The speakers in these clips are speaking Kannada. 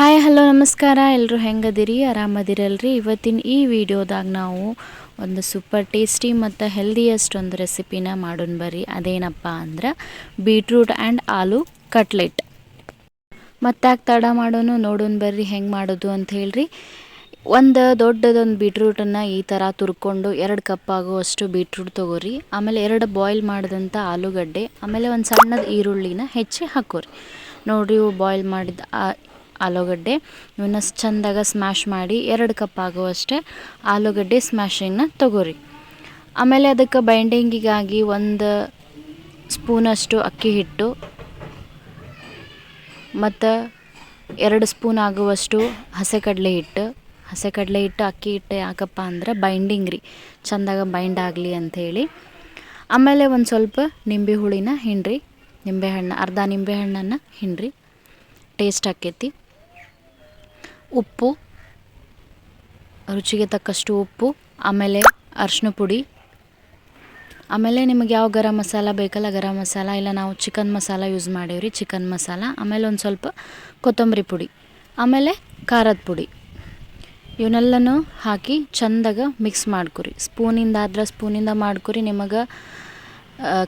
ಹಾಯ್, ಹಲೋ, ನಮಸ್ಕಾರ. ಎಲ್ಲರೂ ಹೆಂಗದಿರಿ? ಆರಾಮದಿರಲ್ರಿ? ಇವತ್ತಿನ ಈ ವಿಡಿಯೋದಾಗ ನಾವು ಒಂದು ಸೂಪರ್ ಟೇಸ್ಟಿ ಮತ್ತು ಹೆಲ್ದಿಯಸ್ಟ್ ಒಂದು ರೆಸಿಪಿನ ಮಾಡೋಣ ಬರ್ರಿ. ಅದೇನಪ್ಪ ಅಂದ್ರೆ ಬೀಟ್ರೂಟ್ ಆ್ಯಂಡ್ ಆಲೂ ಕಟ್ಲೆಟ್. ಮತ್ತಾಗ ತಡ ಮಾಡೋನು ನೋಡೋಣ ಬರ್ರಿ ಹೆಂಗೆ ಮಾಡೋದು ಅಂತ ಹೇಳ್ರಿ. ಒಂದು ದೊಡ್ಡದೊಂದು ಬೀಟ್ರೂಟನ್ನು ಈ ಥರ ತುರ್ಕೊಂಡು ಎರಡು ಕಪ್ ಆಗುವಷ್ಟು ಬೀಟ್ರೂಟ್ ತೊಗೋರಿ. ಆಮೇಲೆ ಎರಡು ಬಾಯ್ಲ್ ಮಾಡಿದಂಥ ಆಲೂಗಡ್ಡೆ. ಆಮೇಲೆ ಒಂದು ಸಣ್ಣದ ಈರುಳ್ಳಿನ ಹೆಚ್ಚಿ ಹಾಕೋರಿ. ನೋಡಿರಿ ಬಾಯ್ಲ್ ಮಾಡಿದ ಆಲೂಗಡ್ಡೆ. ಇವನ್ನ ಚೆಂದಾಗ ಸ್ಮ್ಯಾಶ್ ಮಾಡಿ ಎರಡು ಕಪ್ ಆಗುವಷ್ಟೇ ಆಲೂಗಡ್ಡೆ ಸ್ಮ್ಯಾಶಿಂಗ್ನ ತಗೋರಿ. ಆಮೇಲೆ ಅದಕ್ಕೆ ಬೈಂಡಿಂಗಿಗಾಗಿ ಒಂದು ಸ್ಪೂನಷ್ಟು ಅಕ್ಕಿ ಹಿಟ್ಟು. ಮತ್ತು ಎರಡು ಸ್ಪೂನ್ ಆಗುವಷ್ಟು ಹಸೆಕಡಲೆ ಹಿಟ್ಟು. ಹಸೆಕಡಲೆ ಹಿಟ್ಟು, ಅಕ್ಕಿ ಹಿಟ್ಟು ಯಾಕಪ್ಪ ಅಂದ್ರೆ ಬೈಂಡಿಂಗ್ ರೀ. ಚೆಂದಾಗ ಬೈಂಡ್ ಆಗಲಿ ಅಂಥೇಳಿ ಆಮೇಲೆ ಒಂದು ಸ್ವಲ್ಪ ನಿಂಬೆ ಹುಳಿನ ಹಿಂಡ್ರಿ. ನಿಂಬೆಹಣ್ಣು ಅರ್ಧ ನಿಂಬೆಹಣ್ಣನ್ನು ಹಿಂಡ್ರಿ. ಟೇಸ್ಟ್ ಆಕೈತಿ ಉಪ್ಪು, ರುಚಿಗೆ ತಕ್ಕಷ್ಟು ಉಪ್ಪು, ಆಮೇಲೆ ಅರ್ಶಿನ ಪುಡಿ. ಆಮೇಲೆ ನಿಮಗೆ ಯಾವ ಗರಂ ಮಸಾಲ ಬೇಕಲ್ಲ ಗರಂ ಮಸಾಲ, ಇಲ್ಲ ನಾವು ಚಿಕನ್ ಮಸಾಲ ಯೂಸ್ ಮಾಡೀವ್ರಿ ಚಿಕನ್ ಮಸಾಲ. ಆಮೇಲೆ ಒಂದು ಸ್ವಲ್ಪ ಕೊತ್ತಂಬರಿ ಪುಡಿ. ಆಮೇಲೆ ಖಾರದ ಪುಡಿ. ಇವನ್ನೆಲ್ಲನೂ ಹಾಕಿ ಚೆಂದಾಗ ಮಿಕ್ಸ್ ಮಾಡ್ಕೊರಿ. ಸ್ಪೂನಿಂದ ಆದ್ರೆ ಸ್ಪೂನಿಂದ ಮಾಡ್ಕೊರಿ. ನಿಮಗೆ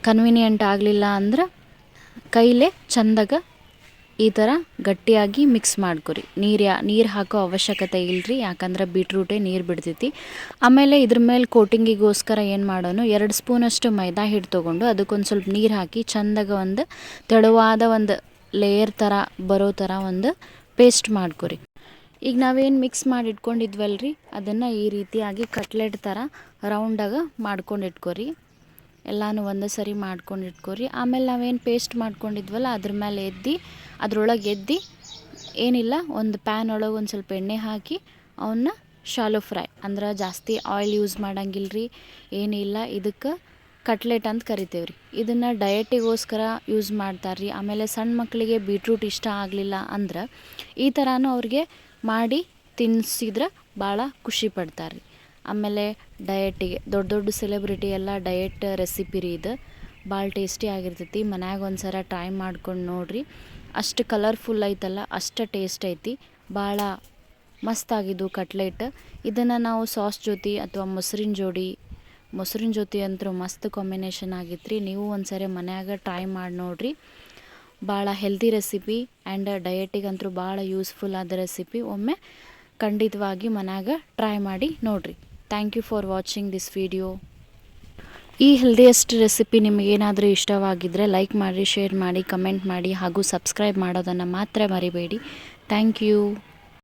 ಕನ್ವೀನಿಯೆಂಟ್ ಆಗಲಿಲ್ಲ ಅಂದ್ರೆ ಕೈಲೇ ಚೆಂದಾಗ ಈ ಥರ ಗಟ್ಟಿಯಾಗಿ ಮಿಕ್ಸ್ ಮಾಡ್ಕೊರಿ. ನೀರು ಯಾ ನೀರು ಹಾಕೋ ಅವಶ್ಯಕತೆ ಇಲ್ಲರಿ ಯಾಕಂದ್ರೆ ಬೀಟ್ರೂಟೇ ನೀರು ಬಿಡ್ತೈತಿ. ಆಮೇಲೆ ಇದ್ರ ಮೇಲೆ ಕೋಟಿಂಗಿಗೋಸ್ಕರ ಏನು ಮಾಡೋನು, ಎರಡು ಸ್ಪೂನಷ್ಟು ಮೈದಾ ಹಿಟ್ಟು ತೊಗೊಂಡು ಅದಕ್ಕೊಂದು ಸ್ವಲ್ಪ ನೀರು ಹಾಕಿ ಚೆಂದಾಗ ಒಂದು ತೆಳುವಾದ ಒಂದು ಲೇಯರ್ ಥರ ಬರೋ ಥರ ಒಂದು ಪೇಸ್ಟ್ ಮಾಡ್ಕೊರಿ. ಈಗ ನಾವೇನು ಮಿಕ್ಸ್ ಮಾಡಿ ಇಟ್ಕೊಂಡಿದ್ವಲ್ರಿ ಅದನ್ನು ಈ ರೀತಿಯಾಗಿ ಕಟ್ಲೆಟ್ ಥರ ರೌಂಡಾಗ ಮಾಡ್ಕೊಂಡು ಇಟ್ಕೊರಿ ಎಲ್ಲನೂ ಒಂದೇ ಸರಿ ಮಾಡ್ಕೊಂಡು ಇಟ್ಕೊರಿ. ಆಮೇಲೆ ನಾವೇನು ಪೇಸ್ಟ್ ಮಾಡ್ಕೊಂಡಿದ್ವಲ್ಲ, ಅದ್ರ ಮೇಲೆ ಎದ್ದು, ಅದರೊಳಗೆ ಎದ್ದು, ಏನಿಲ್ಲ, ಒಂದು ಪ್ಯಾನ್ ಒಳಗೆ ಒಂದು ಸ್ವಲ್ಪ ಎಣ್ಣೆ ಹಾಕಿ ಅವನ್ನ ಶಾಲೋ ಫ್ರೈ ಅಂದ್ರೆ ಜಾಸ್ತಿ ಆಯಿಲ್ ಯೂಸ್ ಮಾಡಂಗಿಲ್ಲ ರೀ ಏನಿಲ್ಲ, ಇದಕ್ಕೆ ಕಟ್ಲೆಟ್ ಅಂತ ಕರಿತೇವೆ ರೀ ಇದನ್ನು ಡಯಟಿಗೋಸ್ಕರ ಯೂಸ್ ಮಾಡ್ತಾರೆ ರೀ ಆಮೇಲೆ ಸಣ್ಣ ಮಕ್ಕಳಿಗೆ ಬೀಟ್ರೂಟ್ ಇಷ್ಟ ಆಗಲಿಲ್ಲ ಅಂದ್ರೆ, ಈ ಥರನೂ ಅವ್ರಿಗೆ ಮಾಡಿ ತಿನ್ನಿಸಿದ್ರೆ ಭಾಳ ಖುಷಿ ಪಡ್ತಾರೆ ರೀ ಆಮೇಲೆ ಡಯಟಿಗೆ, ದೊಡ್ಡ ದೊಡ್ಡ ಸೆಲೆಬ್ರಿಟಿ ಎಲ್ಲ ಡಯಟ್ ರೆಸಿಪಿ ರೀ ಇದು. ಭಾಳ ಟೇಸ್ಟಿ ಆಗಿರ್ತೈತಿ. ಮನ್ಯಾಗ ಒಂದು ಸಲ ಟ್ರೈ ಮಾಡ್ಕೊಂಡು ನೋಡಿರಿ. ಅಷ್ಟು ಕಲರ್ಫುಲ್ ಐತಲ್ಲ, ಅಷ್ಟು ಟೇಸ್ಟ್ ಐತಿ. ಭಾಳ ಮಸ್ತಾಗಿದ್ದು ಕಟ್ಲೆಟ್ ಇದನ್ನು ನಾವು ಸಾಸ್ ಜೊತೆ ಅಥವಾ ಮೊಸರಿನ ಜೋಡಿ, ಮೊಸರಿನ ಜೊತೆ ಅಂತೂ ಮಸ್ತ್ ಕಾಂಬಿನೇಷನ್ ಆಗಿತ್ತು ನೀವು ಒಂದು ಸರಿ ಮನ್ಯಾಗ ಟ್ರೈ ಮಾಡಿ ನೋಡ್ರಿ. ಭಾಳ ಹೆಲ್ದಿ ರೆಸಿಪಿ ಆ್ಯಂಡ್ ಡಯಟಿಗಂತೂ ಭಾಳ ಯೂಸ್ಫುಲ್ ಆದ ರೆಸಿಪಿ ಒಮ್ಮೆ ಖಂಡಿತವಾಗಿ ಮನ್ಯಾಗ ಟ್ರೈ ಮಾಡಿ ನೋಡಿರಿ. Thank you for watching this video ಈ ಹೆಲ್ದಿಯೆಸ್ಟ್ ರೆಸಿಪಿ ನಿಮಗೇನಾದರೂ ಇಷ್ಟವಾಗಿದ್ದರೆ ಲೈಕ್ ಮಾಡಿ ಶೇರ್ ಮಾಡಿ ಕಮೆಂಟ್ ಮಾಡಿ ಹಾಗೂ ಸಬ್ಸ್ಕ್ರೈಬ್ ಮಾಡೋದನ್ನು ಮಾತ್ರ ಮರಿಬೇಡಿ. Thank you